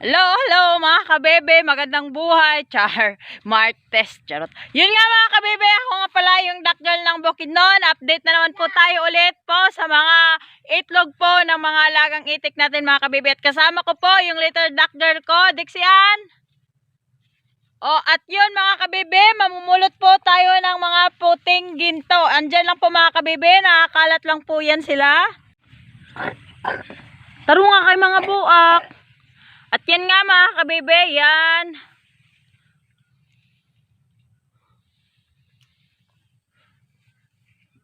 Hello, hello mga kabebe, magandang buhay, char, Martes, charot. Yun nga mga kabebe, ako nga pala yung dakgal ng Bukidnon. Update na naman po tayo ulit po sa mga itlog po ng mga alagang itik natin mga kabebe. At kasama ko po yung little duck girl ko, Dixian. O, at yun mga kabebe, mamumulot po tayo ng mga puting ginto. Andyan lang po mga kabebe, nakakalat lang po yan sila. Taro nga kay mga buak. At yan nga mga kabebe, yan.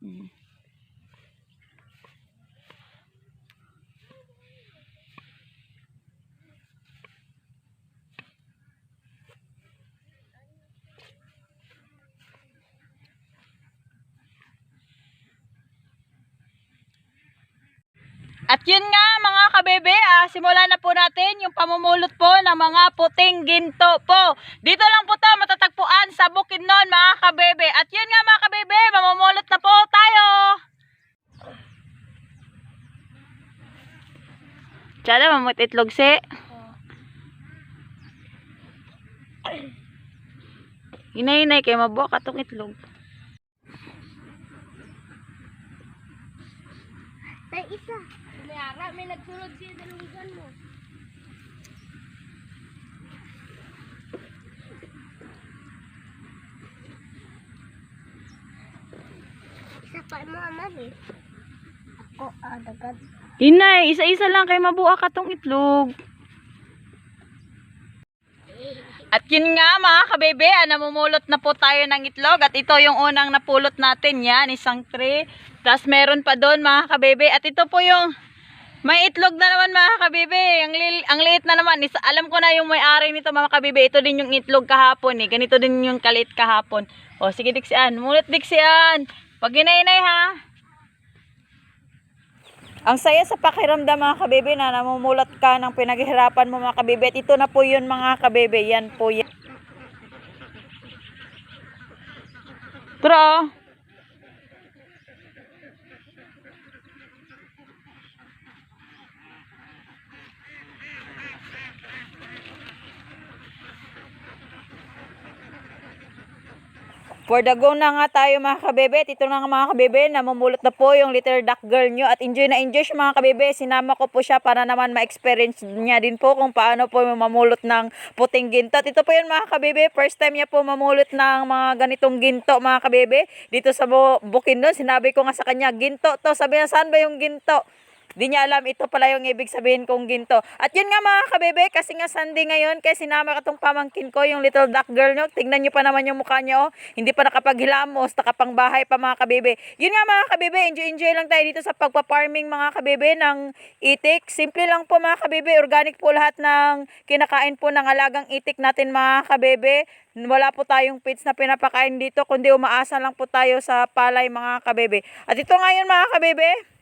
At yun nga mga kabebe, ah, simulan na po natin yung pamumulot po ng mga puting ginto po. Dito lang po to matatagpuan sa Bukidnon mga kabebe. At yun nga mga kabebe, mamumulot na po tayo. Tsada, mamut itlog si. Hinay-hinay kayo mabuha katong itlog. Tay isa. May ara, may nagsulod siya dalugan mo. Isa pa mo aman eh. Ako agad. Hinay, isa-isa lang kayo mabuha katong itlog. At yun nga mga kabebe, ah, namumulot na po tayo ng itlog at ito yung unang napulot natin yan, isang tray. Tapos meron pa doon mga kabebe at ito po yung may itlog na naman mga kabebe. Ang, ang liit na naman. Isa, alam ko na yung may-ari nito mga kabebe. Ito din yung itlog kahapon eh. Ganito din yung kalit kahapon. O sige Dixian, mulit Dixian. Pag ginay-inay ha. Ang saya sa pakiramdam mga kabebe na namumulot ka ng pinaghihirapan mo mga kabebe. At ito na po yun mga kabebe. Yan po yan. Tara. For the go na nga tayo mga kabebe. Ito na nga mga kabebe, namumulot na po yung little duck girl nyo. At enjoy na enjoy siya mga kabebe. Sinama ko po siya para naman ma-experience niya din po kung paano po mamulot ng puting ginto. At ito po yun mga kabebe. First time niya po mamulot ng mga ganitong ginto mga kabebe. Dito sa Bu- Bukidnon, sinabi ko nga sa kanya, ginto to. Sabi niya, saan ba yung ginto? Di niya alam ito pala yung ibig sabihin kong ginto. At yun nga mga kabebe, kasi nga Sunday ngayon, kaya sinama ka tong pamangkin ko, yung little duck girl nyo. Tignan nyo pa naman yung mukha nyo. oh. Hindi pa nakapaghilamos, nakapang bahay pa mga kabebe. Yun nga mga kabebe, enjoy-enjoy lang tayo dito sa pagpa-farming mga kabebe ng itik. Simple lang po mga kabebe, organic po lahat ng kinakain po ng alagang itik natin mga kabebe. Wala po tayong feeds na pinapakain dito, kundi umaasa lang po tayo sa palay mga kabebe. At ito ngayon mga kabebe,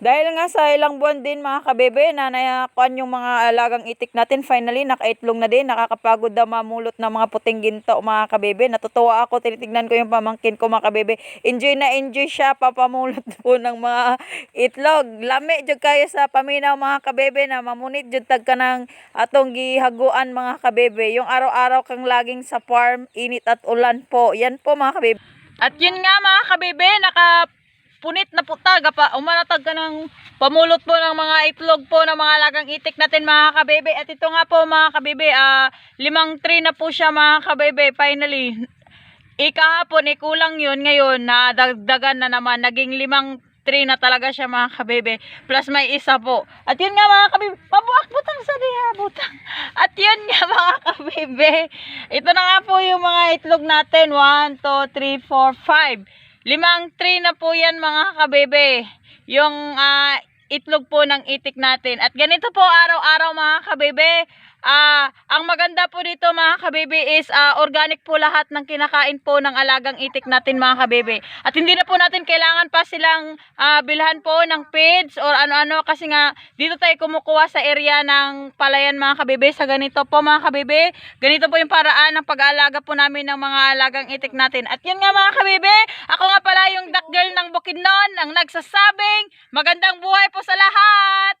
dahil nga sa ilang buwan din mga kabebe na nakuan yung mga alagang itik natin, finally nakaitlong na din, nakakapagod daw mamulot ng mga puting ginto mga kabebe. Natutuwa ako, tinitignan ko yung pamangkin ko mga kabebe. Enjoy na enjoy siya, papamulot po ng mga itlog. Lami jud kayo sa paminaw mga kabebe na mamunit jud tag ka ng atong gihaguan mga kabebe. Yung araw-araw kang laging sa farm, init at ulan po. Yan po mga kabebe. At yun nga mga kabebe, naka punit na po taga pa umanatag ka ng pamulot po ng mga itlog po ng mga lagang itik natin mga kabebe. At ito nga po mga kabebe ah, limang tray na po siya mga kabebe finally. Ikahapon eh kulang yun ngayon na dagdagan na naman. Naging limang tray na talaga siya mga kabebe. Plus may isa po. At yun nga mga kabebe mabuak butang sa diha butang. At yun nga mga kabebe. Ito na nga po yung mga itlog natin. 1, 2, 3, 4, 5 Limang tray na po yan mga kabebe. Yung ah, itlog po ng itik natin. At ganito po araw-araw mga kabebe. Ah, ang maganda po dito mga kabebe is ah, organic po lahat ng kinakain po ng alagang itik natin mga kabebe. At hindi na po natin kailangan pa silang ah, bilhan po ng feeds or ano-ano kasi nga dito tayo kumukuha sa area ng palayan mga kabebe sa ganito po mga kabebe. Ganito po yung paraan ng pag-aalaga po namin ng mga alagang itik natin. At yun nga mga kabebe, ako nga pala yung duck girl ng Bukidnon ang nagsasabing magandang buhay po sa lahat!